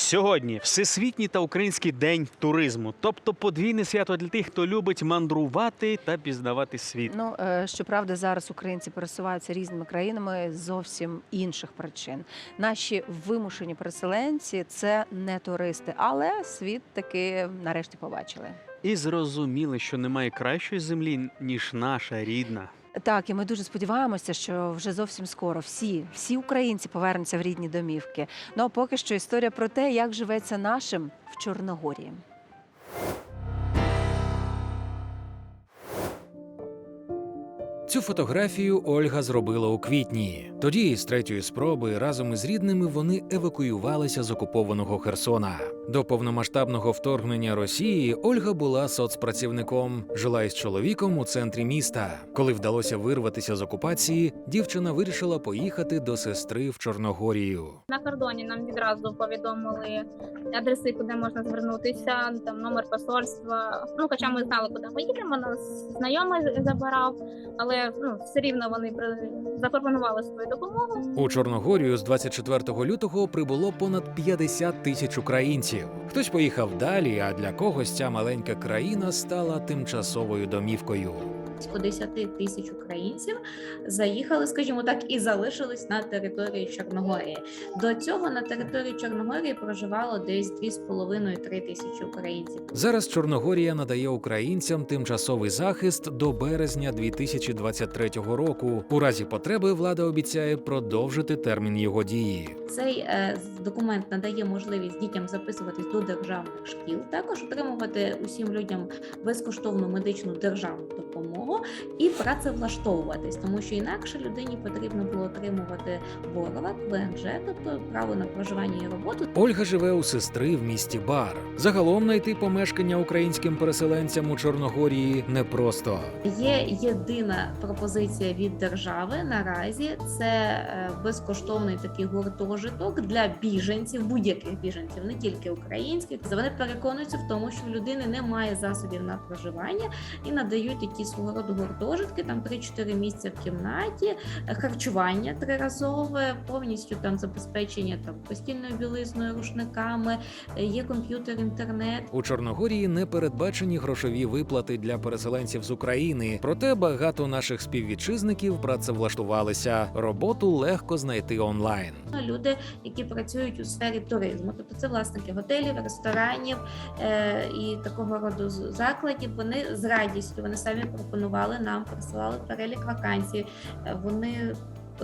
Сьогодні Всесвітній та Український день туризму, тобто подвійне свято для тих, хто любить мандрувати та пізнавати світ. Ну е, щоправда, зараз українці пересуваються різними країнами з зовсім інших причин. Наші вимушені переселенці це не туристи, але світ таки нарешті побачили. І зрозуміли, що немає кращої землі, ніж наша рідна. Так, і ми дуже сподіваємося, що вже зовсім скоро всі, всі українці повернуться в рідні домівки. Ну а поки що історія про те, як живеться нашим в Чорногорії. Цю фотографію Ольга зробила у квітні. Тоді, з третьої спроби, разом із рідними вони евакуювалися з окупованого Херсона. До повномасштабного вторгнення Росії Ольга була соцпрацівником, жила із чоловіком у центрі міста. Коли вдалося вирватися з окупації, дівчина вирішила поїхати до сестри в Чорногорію. На кордоні нам відразу повідомили адреси, куди можна звернутися, там номер посольства. Ну, хоча ми знали, куди ми їдемо, нас знайомий забирав, але ну все рівно вони запропонували свою допомогу. У Чорногорію з 24 лютого прибуло понад 50 тисяч українців. Хтось поїхав далі, а для когось ця маленька країна стала тимчасовою домівкою. Близько 10 тисяч українців заїхали, скажімо так, і залишились на території Чорногорії. До цього на території Чорногорії проживало десь 2,5-3 тисячі українців. Зараз Чорногорія надає українцям тимчасовий захист до березня 2023 року. У разі потреби влада обіцяє продовжити термін його дії. Цей е, документ надає можливість дітям записуватись до державних шкіл, також отримувати усім людям безкоштовну медичну державну допомогу і працевлаштовуватись, тому що інакше людині потрібно було отримувати ворога, ВНЖ, тобто право на проживання і роботу. Ольга живе у сестри в місті Бар. Загалом знайти помешкання українським переселенцям у Чорногорії непросто. Є єдина пропозиція від держави наразі це е, безкоштовний такий гуртожиток для біженців, будь-яких біженців, не тільки українських. Вони переконуються в тому, що в людини немає засобів на проживання і надають такі свого роду гуртожитки, там 3-4 місця в кімнаті, е, харчування триразове, повністю там забезпечення там постільною білизною, рушниками, е, є комп'ютер, інтернет. У Чорногорії не передбачені грошові виплати для переселенців з України. Проте багато наших співвітчизників працевлаштувалися. Роботу легко знайти онлайн. люди, які працюють у сфері туризму, тобто це власники готелів, ресторанів е, і такого роду закладів. Вони з радістю вони самі пропонували нам, присилали перелік вакансій. Е, Вони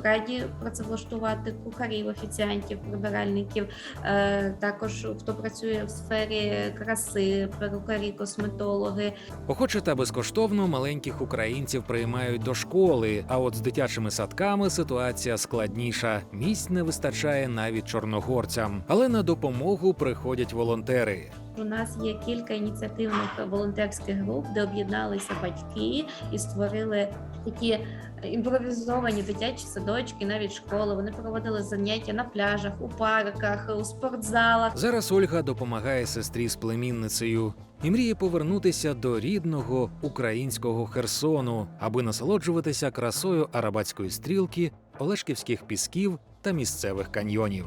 раді працевлаштувати кухарів, офіціантів, прибиральників, е, також хто працює в сфері краси, перукарі, косметологи, Охоче та безкоштовно маленьких українців приймають до школи. А от з дитячими садками ситуація складніша. Місць не вистачає навіть чорногорцям, але на допомогу приходять волонтери. У нас є кілька ініціативних волонтерських груп, де об'єдналися батьки і створили такі імпровізовані дитячі садочки, навіть школи. Вони проводили заняття на пляжах, у парках, у спортзалах. Зараз Ольга допомагає сестрі з племінницею і мріє повернутися до рідного українського Херсону, аби насолоджуватися красою арабатської стрілки, Олешківських пісків та місцевих каньйонів.